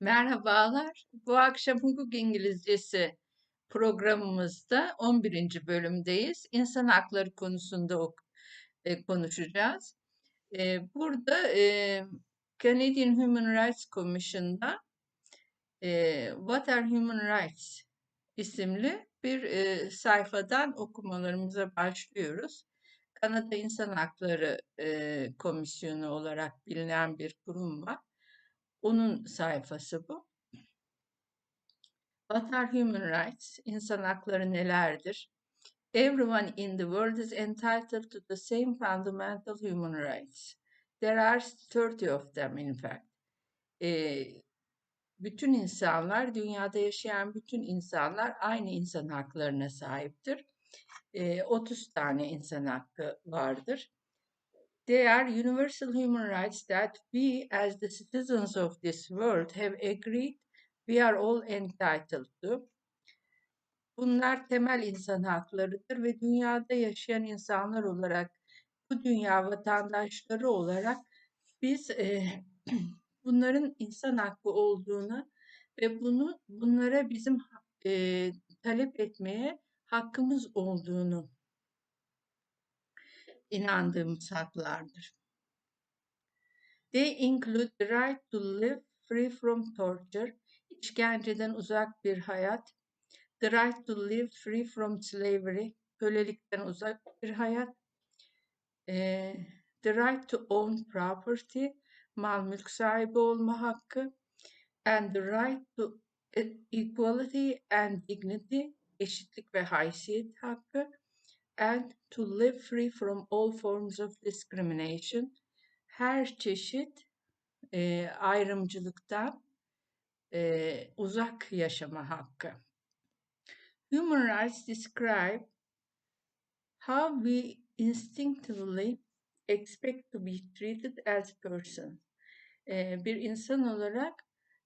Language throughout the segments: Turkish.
Merhabalar. Bu akşam hukuk İngilizcesi programımızda 11. bölümdeyiz. İnsan hakları konusunda ok- e, konuşacağız. E, burada e, Canadian Human Rights Commission'da What are Human Rights isimli bir sayfadan okumalarımıza başlıyoruz. Kanada İnsan Hakları Komisyonu olarak bilinen bir kurum var. Onun sayfası bu. What are human rights? İnsan hakları nelerdir? Everyone in the world is entitled to the same fundamental human rights. There are 30 of them in fact. Ee, bütün insanlar, dünyada yaşayan bütün insanlar aynı insan haklarına sahiptir. Ee, 30 tane insan hakkı vardır. They are universal human rights that we as the citizens of this world have agreed we are all entitled to. Bunlar temel insan haklarıdır ve dünyada yaşayan insanlar olarak bu dünya vatandaşları olarak biz e, bunların insan hakkı olduğunu ve bunu bunlara bizim e, talep etmeye hakkımız olduğunu inandığımız haklardır. They include the right to live free from torture, işkenceden uzak bir hayat, the right to live free from slavery, kölelikten uzak bir hayat, eh, the right to own property, mal mülk sahibi olma hakkı, and the right to equality and dignity, eşitlik ve haysiyet hakkı, and to live free from all forms of discrimination, her çeşit e, ayrımcılıktan e, uzak yaşama hakkı. Human rights describe how we instinctively expect to be treated as person. E, bir insan olarak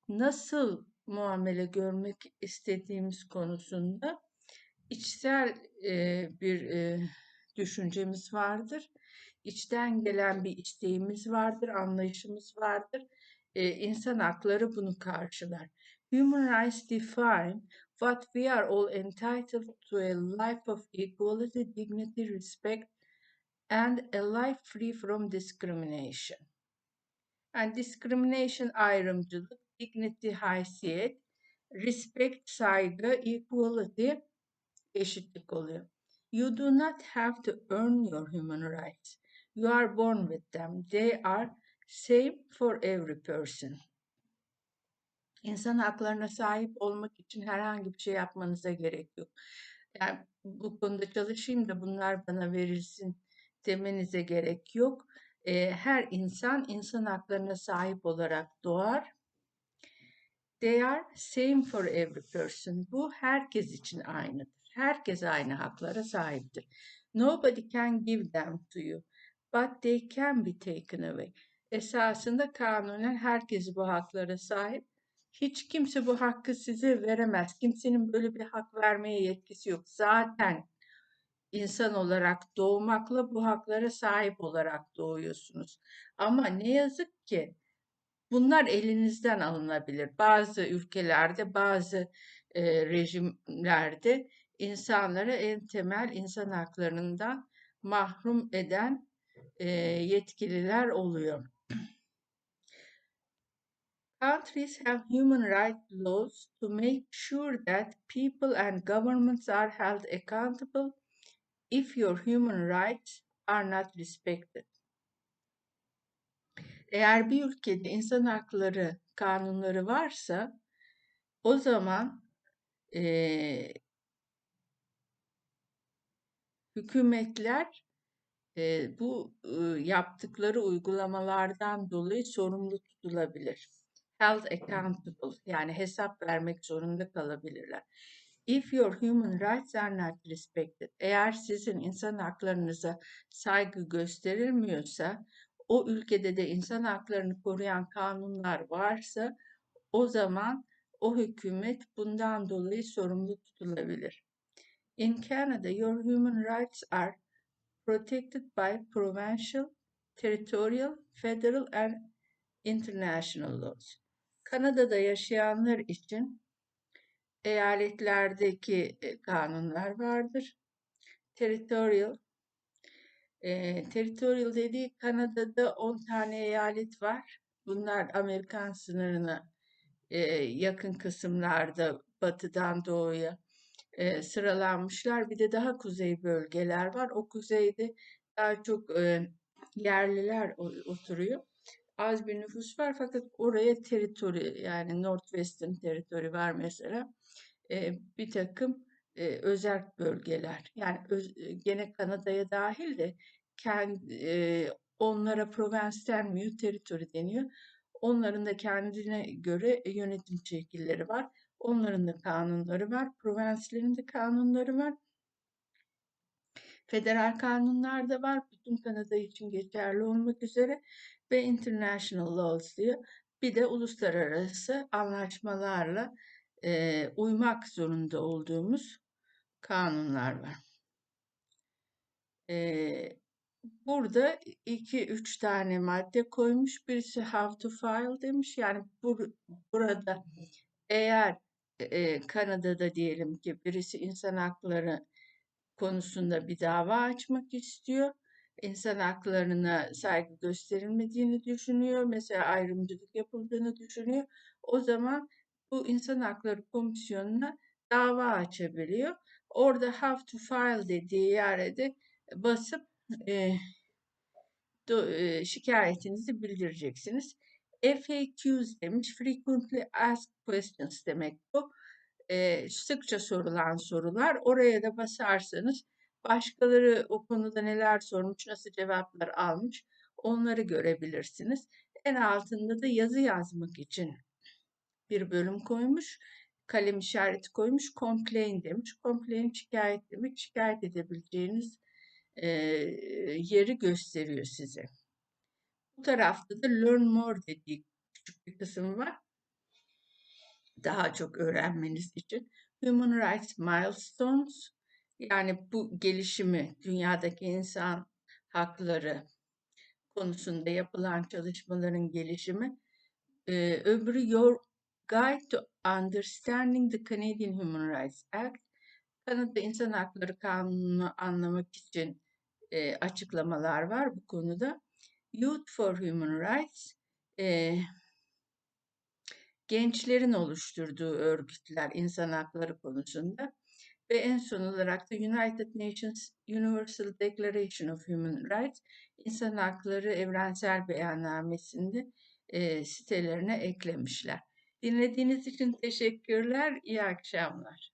nasıl muamele görmek istediğimiz konusunda içsel e, bir e, düşüncemiz vardır. İçten gelen bir isteğimiz vardır, anlayışımız vardır. E, insan hakları bunu karşılar. Human rights define what we are all entitled to a life of equality, dignity, respect, and a life free from discrimination. And discrimination ayrımcılık, dignity haysiyet, respect saygı, equality eşitlik oluyor. You do not have to earn your human rights. You are born with them. They are same for every person. İnsan haklarına sahip olmak için herhangi bir şey yapmanıza gerek yok. Yani bu konuda çalışayım da bunlar bana verilsin demenize gerek yok. Ee, her insan insan haklarına sahip olarak doğar. They are same for every person. Bu herkes için aynıdır. Herkes aynı haklara sahiptir. Nobody can give them to you, but they can be taken away. Esasında kanunen herkes bu haklara sahip. Hiç kimse bu hakkı size veremez. Kimsenin böyle bir hak vermeye yetkisi yok. Zaten insan olarak doğmakla bu haklara sahip olarak doğuyorsunuz. Ama ne yazık ki bunlar elinizden alınabilir. Bazı ülkelerde, bazı e, rejimlerde insanları en temel insan haklarından mahrum eden e, yetkililer oluyor. Countries have human rights laws to make sure that people and governments are held accountable if your human rights are not respected. Eğer bir ülkede insan hakları kanunları varsa o zaman e, hükümetler e, bu e, yaptıkları uygulamalardan dolayı sorumlu tutulabilir. Held accountable yani hesap vermek zorunda kalabilirler. If your human rights are not respected, eğer sizin insan haklarınıza saygı gösterilmiyorsa, o ülkede de insan haklarını koruyan kanunlar varsa, o zaman o hükümet bundan dolayı sorumlu tutulabilir. In Canada, your human rights are protected by provincial, territorial, federal and international laws. Kanada'da yaşayanlar için eyaletlerdeki e, kanunlar vardır. Territorial e, territorial dediği Kanada'da 10 tane eyalet var. Bunlar Amerikan sınırına e, yakın kısımlarda batıdan doğuya e, sıralanmışlar. Bir de daha kuzey bölgeler var. O kuzeyde daha çok e, yerliler oturuyor. Az bir nüfus var fakat oraya teritori yani Northwestern teritori var mesela. E, bir takım e, özel bölgeler. Yani öz, gene Kanada'ya dahil de kendi, e, onlara provence denmiyor, teritori deniyor. Onların da kendine göre yönetim şekilleri var. Onların da kanunları var. Provinslerin de kanunları var. Federal kanunlar da var. Bütün Kanada için geçerli olmak üzere ve international laws diyor. Bir de uluslararası anlaşmalarla e, uymak zorunda olduğumuz kanunlar var. E, burada iki üç tane madde koymuş. Birisi how to file demiş. Yani bur burada eğer e, Kanada'da diyelim ki birisi insan hakları konusunda bir dava açmak istiyor. İnsan haklarına saygı gösterilmediğini düşünüyor. Mesela ayrımcılık yapıldığını düşünüyor. O zaman bu insan hakları komisyonuna dava açabiliyor. Orada have to file dediği yerde basıp e, do, e, şikayetinizi bildireceksiniz. FAQs demiş. Frequently Asked Questions demek bu. E, sıkça sorulan sorular. Oraya da basarsanız başkaları o konuda neler sormuş, nasıl cevaplar almış onları görebilirsiniz. En altında da yazı yazmak için bir bölüm koymuş. Kalem işareti koymuş. Complain demiş. Complain şikayet demek. Şikayet edebileceğiniz e, yeri gösteriyor size. Bu tarafta da learn more dediği küçük bir kısım var. Daha çok öğrenmeniz için. Human Rights Milestones yani bu gelişimi, dünyadaki insan hakları konusunda yapılan çalışmaların gelişimi. Ee, öbürü Your Guide to Understanding the Canadian Human Rights Act. Kanada İnsan Hakları Kanunu'nu anlamak için e, açıklamalar var bu konuda. Youth for Human Rights, e, gençlerin oluşturduğu örgütler insan hakları konusunda ve en son olarak da United Nations Universal Declaration of Human Rights insan hakları evrensel beyannamesinde e, sitelerine eklemişler. Dinlediğiniz için teşekkürler. İyi akşamlar.